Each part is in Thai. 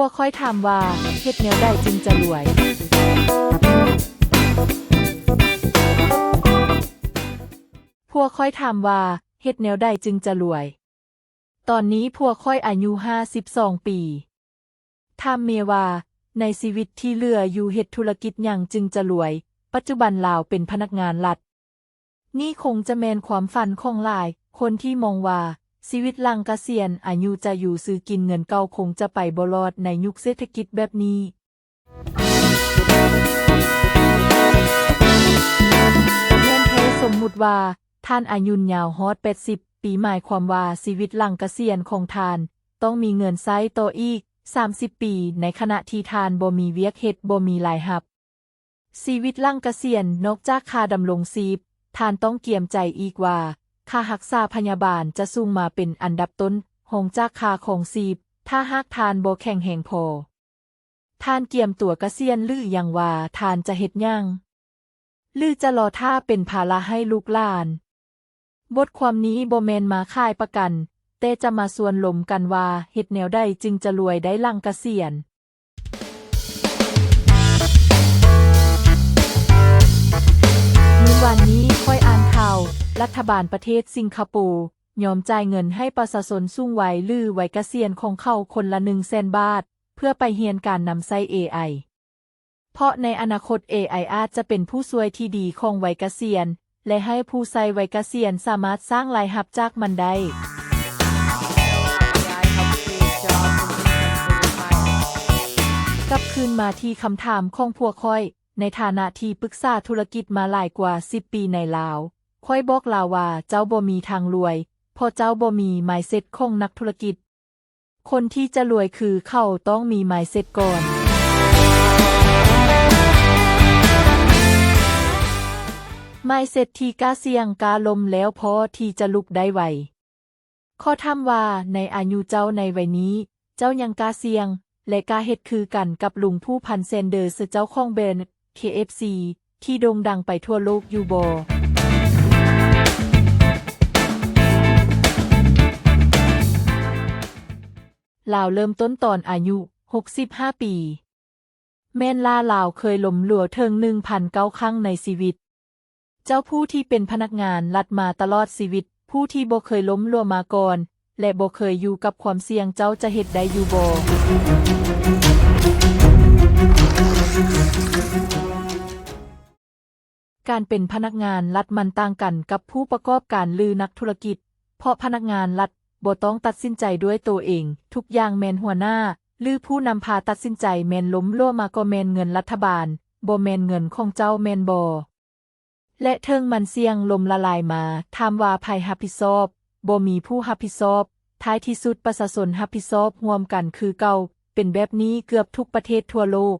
วกค่อยถามว่าเฮ็ดแนวใดจึงจะรวย พวกค่อยถามว่าเฮ็ดแนวใดจึงจะรวย ตอนนี้พวกค่อยอายุ52ปีถามเมว่า ในชีวิตที่เหลืออยู่เฮ็ดธุรกิจหยังจึงจะรวย ปัจจุบันลาวเป็นพนักงานรัฐ นี่คงจะแมนความฝันของหลาย คนที่มองว่า ชีวิตหลังเกษียณอายุจะอยู่ซื้อกินเงินเก่าคงจะไปบ่รอดในยุคเศรษฐกิจแบบนี้แม่นแท้สมมุติว่า ท่านอายุยาวฮอด80 ปีหมายความว่าชีวิตหลังเกษียณของท่าน ต้องมีเงินใช้ต่ออีก 30 ปี ในขณะที่ท่านบ่มีเวียกเฮ็ดบ่มีรายรับชีวิตหลังเกษียณนอกจากค่าดำรงชีพท่านต้องเกียมใจอีกว่า คารักษาพยาบาลจะสูงมาเป็นอันดับต้นหงจากคาของชีพถ้าหากทานโบแข็งแหงพอ ทานเกียมตัวเกษียณหรือยังว่าทานจะเฮ็ดหยังหรือจะรอท่าเป็นภาระให้ลูกหลาน บทความนี้โบแมนมาค่ายประกัน แต่จะมาส่วนลมกันว่าเฮ็ดแนวใดจึงจะรวยได้ลังเกษียณ รัฐบาลประเทศสิงคโปร์ยอมจ่ายเงินให้ประชาชนสูงวัยหรือวัยเกษียณของเขาคนละหนึ่งแสนบาท เพื่อไปเรียนการนำใช้ AI เพราะในอนาคต AI อาจจะเป็นผู้ช่วยที่ดีของวัยเกษียณ และให้ผู้ใช้วัยเกษียณสามารถสร้างรายรับจากมันได้กลับคืนมาที่คำถามของพวกค่อย ในฐานะที่ปรึกษาธุรกิจมาหลายกว่า 10 ปีในลาว ค่อยบอกลาว่าเจ้าบ่มีทางรวยพราะเจ้าบ่มีไมเซ็ตของนักธุรกิจ คนที่จะรวยคือเขาต้องมีไมเซ็ตก่อน ไมเซ็ตที่กล้าเสี่ยงกล้าลมแล้วพอที่จะลุกได้ไวข้อถามว่าในอายุเจ้าในวัยนี้ เจ้ายังกล้าเสี่ยง และกล้าเฮ็ดคือกันกับลุงผู้พันเซนเดอร์สเจ้าของแบน KFC ที่โด่งดังไปทั่วโลกอยู่บ่ ลาวเริ่มต้นตอนอายุ 65 ปี แม่นล่าลาวเคยล้มเหลัวเทิง1,009ครั้งในชีวิต เจ้าผู้ที่เป็นพนักงานรัดมาตลอดชีวิต ผู้ที่บ่เคยล้มเหลัวมาก่อน และบ่เคยอยู่กับความเสี่ยงเจ้าจะเฮ็ดได้อยู่บ่การเป็นพนักงานรัฐมันต่างกันกับผู้ประกอบการหรือนักธุรกิจ เพราะพนักงานรัฐ บ่ต้องตัดสินใจด้วยตัวเอง ทุกอย่างแมนหัวหน้า หรือผู้นำพาตัดสินใจแมนล้มล่วมาก็แมนเงินรัฐบาลบ่แมนเงินของเจ้าแมนบ่และเทิงมันเสี่ยงลมละลายมาถามว่าภัยรับผิดชอบบ่มีผู้รับผิดชอบท้ายที่สุดประชาชนรับผิดชอบรวมกันคือเก่า เป็นแบบนี้เกือบทุกประเทศทั่วโลก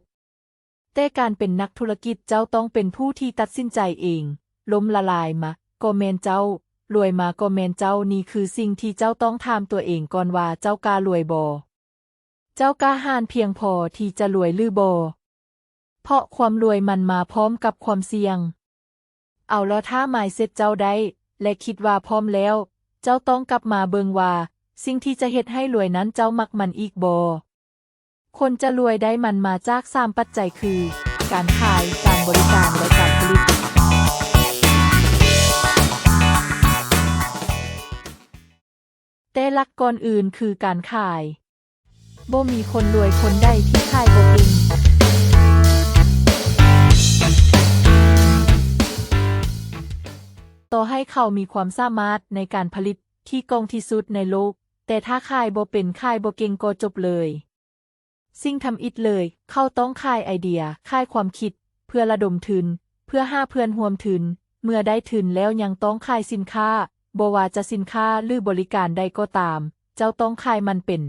แต่การเป็นนักธุรกิจเจ้าต้องเป็นผู้ที่ตัดสินใจเอง ล้มละลายมาก็แมนเจ้า รวยมาก็แมนเจ้านี่คือสิ่งที่เจ้าต้องถามตัวเองก่อนว่าเจ้ากล้ารวยบ่เจ้ากล้าหาญเพียงพอที่จะรวยหรือบ่เพราะความรวยมันมาพร้อมกับความเสี่ยง เอาแล้วถ้าหมายเสร็จเจ้าได้ และคิดว่าพร้อมแล้ว เจ้าต้องกลับมาเบิงว่า สิ่งที่จะเฮ็ดให้รวยนั้นเจ้ามักมันอีกบ่คนจะรวยได้มันมาจากสามปัจจัยคือ การขายการบริการและ ลักก่อนอื่นคือการขายบ่มีคนรวยคนใดที่ขายบ่เก่งต่อให้เขามีความสามารถในการผลิตที่กองที่สุดในโลก แต่ถ้าขายบ่เป็นขายบ่เก่งก็จบเลย สิ่งทำอิดเลย เขาต้องขายไอเดียขายความคิด เพื่อระดมทุนเพื่อห้าเพื่อนห่วมทุนเมื่อได้ทุนแล้วยังต้องขายสินค้า บว่าจะสินค้าหรือบริการใดก็ตาม เจ้าต้องขายมันเป็น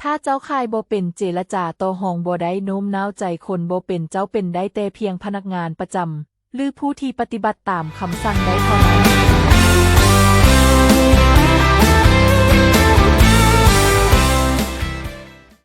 ถ้าเจ้าขายบ่เป็นเจรจาต่อหองบ่ได้โน้มน้าวใจคนบ่เป็นเจ้าเป็นได้แต่เพียงพนักงานประจำหรือผู้ที่ปฏิบัติตามคำสั่งได้เท่านั้น